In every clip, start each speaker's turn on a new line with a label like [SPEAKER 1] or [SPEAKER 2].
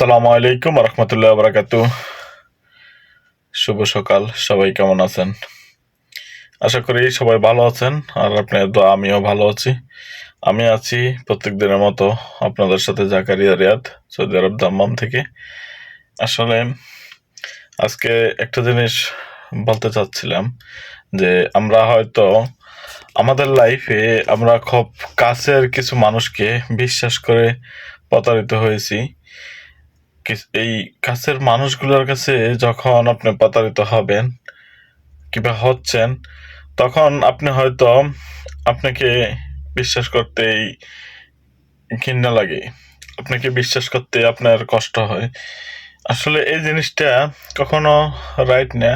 [SPEAKER 1] আসসালামু আলাইকুম রহমতুল্লাহ বারাকাতু শুভ সকাল, সবাই কেমন আছেন? আশা করি সবাই ভালো আছেন আর আপনার দোয়া, আমিও ভালো আছি। আমি আছি প্রত্যেক দিনের মতো আপনাদের সাথে জাকারিয়া রিয়াদ, সৌদি আরব দাম্মাম থেকে। আসলে আজকে একটা জিনিস বলতে চাচ্ছিলাম যে আমরা হয়তো আমাদের লাইফে আমরা খুব কাছের কিছু মানুষকে বিশ্বাস করে প্রতারিত হয়েছি। এই কাছের মানুষগুলোর কাছে যখন আপনি প্রতারিত হবেন কিংবা হচ্ছেন, তখন আপনি হয়তো আপনাকে বিশ্বাস করতেই ঘৃণা লাগে। আপনাকে বিশ্বাস করতে আপনার কষ্ট হয়। আসলে এই জিনিসটা কখনো রাইট না।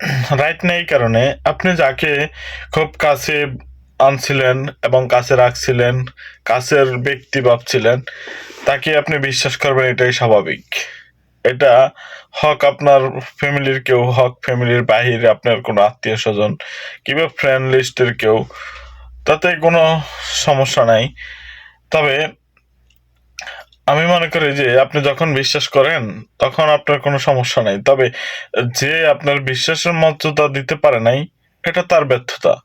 [SPEAKER 1] রাইট না এই কারণে আপনি যাকে খুব কাছে আনছিলেন এবং কাছে রাখছিলেন, কাছের ব্যক্তি ভাবছিলেন, তাকে আপনি বিশ্বাস করবেন এটাই স্বাভাবিক। এটা হক আপনার ফ্যামিলির কেউ, হক ফ্যামিলির বাহিরে আপনার কোনো আত্মীয় স্বজন কিংবা ফ্রেন্ড লিস্টের কেউ, তাতে কোনো সমস্যা নাই। তবে আমি মনে করি যে আপনি যখন বিশ্বাস করেন, তখন আপনার কোনো সমস্যা নাই। তবে যে আপনার বিশ্বাসের মর্যাদা দিতে পারে নাই, এটা তার ব্যর্থতা।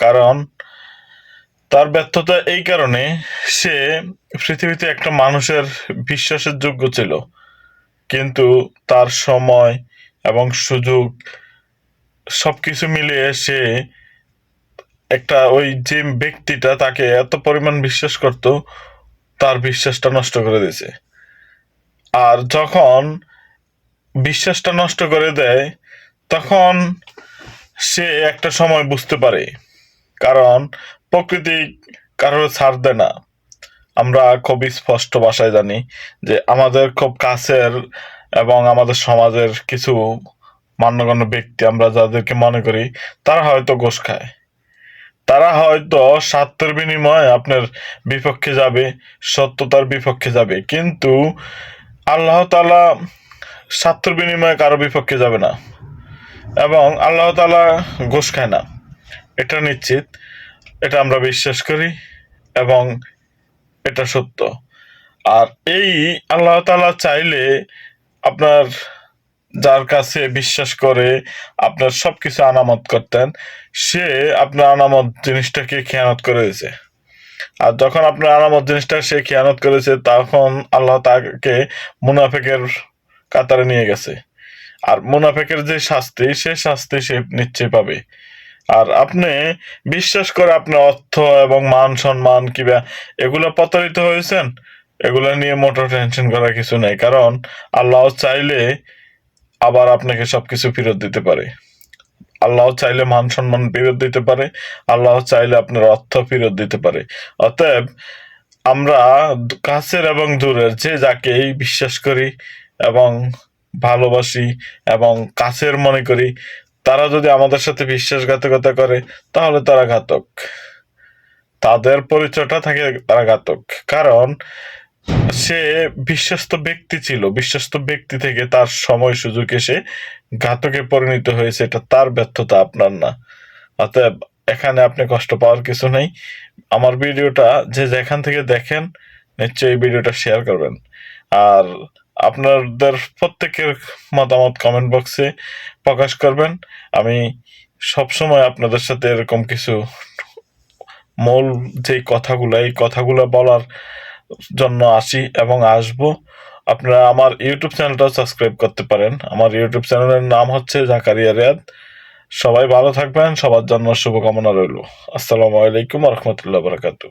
[SPEAKER 1] কারণ তার ব্যর্থতা এই কারণে সে পৃথিবীতে একটা মানুষের বিশ্বাসের যোগ্য ছিল। কিন্তু তার সময় এবং সুযোগ সবকিছু মিলিয়ে সে একটা ওই যে ব্যক্তিটা তাকে এত পরিমাণ বিশ্বাস করত, তার বিশ্বাসটা নষ্ট করে দিয়েছে। আর যখন বিশ্বাসটা নষ্ট করে দেয়, তখন সে একটা সময় বুঝতে পারে কারণ প্রকৃতি কারোর ছাড় দেয় না। আমরা খুবই স্পষ্ট ভাষায় জানি যে আমাদের খুব কাছের এবং আমাদের সমাজের কিছু মান্যগণ্য ব্যক্তি আমরা যাদেরকে মনে করি, তারা হয়তো ঘোষ খায়। তারা হয়তো স্বার্থের বিনিময়ে আপনার বিপক্ষে যাবে, সত্যতার বিপক্ষে যাবে, কিন্তু আল্লাহ তালা স্বার্থের বিনিময়ে কারও বিপক্ষে যাবে না এবং আল্লাহ তালা ঘোষ খায় না। এটা নিশ্চিত, এটা আমরা বিশ্বাস করি এবং এটা সত্য। আর এই আল্লাহ তালা চাইলে আপনার যার কাছে বিশ্বাস করে আপনার সব কিছু আনামত করতেন, সে আপনার আনামত জিনিসটাকে খেয়ানত করে দিয়েছে আর যখন আপনার আনামত জিনিসটা সে খেয়ানত করেছে, তখন আল্লাহ তাকে মুনাফেকের কাতারে নিয়ে গেছে। আর মুনাফেকের যে শাস্তি, সে শাস্তি সে নিশ্চয়ই পাবে। আর আপনি বিশ্বাস করে আপনার অর্থ এবং মান সম্মান কিবা এগুলো প্রতারিত হয়েছেন? এগুলো নিয়ে মোটো টেনশন করার কিছু নেই, কারণ আল্লাহ চাইলে আবার আপনাকে সবকিছু ফেরত দিতে পারে। আল্লাহ চাইলে মান সম্মান ফেরত দিতে পারে, আল্লাহ চাইলে আপনার অর্থ ফেরত দিতে পারে। অতএব আমরা কাছের এবং দূরের যে যাকেই বিশ্বাস করি এবং ভালোবাসি এবং কাছের মনে করি তারা যদি আমাদের সাথে বিশ্বাসঘাতকতা করে, তাহলে তারা ঘাতক। তাদের পরিচয়টা থাকে তারা ঘাতক। কারণ সে বিশ্বস্ত ব্যক্তি ছিল। বিশ্বস্ত ব্যক্তি থেকে তার সময় সুযোগ এসে ঘাতকে পরিণত হয়েছে। এটা তার ব্যর্থতা, আপনার না। অতএব এখানে আপনি কষ্ট পাওয়ার কিছু নেই। আমার ভিডিওটা যে যেখান থেকে দেখেন, নিশ্চয়ই ভিডিওটা শেয়ার করবেন। আর আপনাদের প্রত্যেকের মতামত কমেন্ট বক্সে প্রকাশ করবেন। আমি সবসময় আপনাদের সাথে এরকম কিছু মূল যে কথাগুলো, এই কথাগুলো বলার জন্য আসি এবং আসব। আপনারা আমার ইউটিউব চ্যানেলটাও সাবস্ক্রাইব করতে পারেন। আমার ইউটিউব চ্যানেলের নাম হচ্ছে জাকারিয়া রিয়াদ। সবাই ভালো থাকবেন, সবার জন্য শুভকামনা রইল। আসসালামু আলাইকুম রহমতুল্লাহ বারাকাতু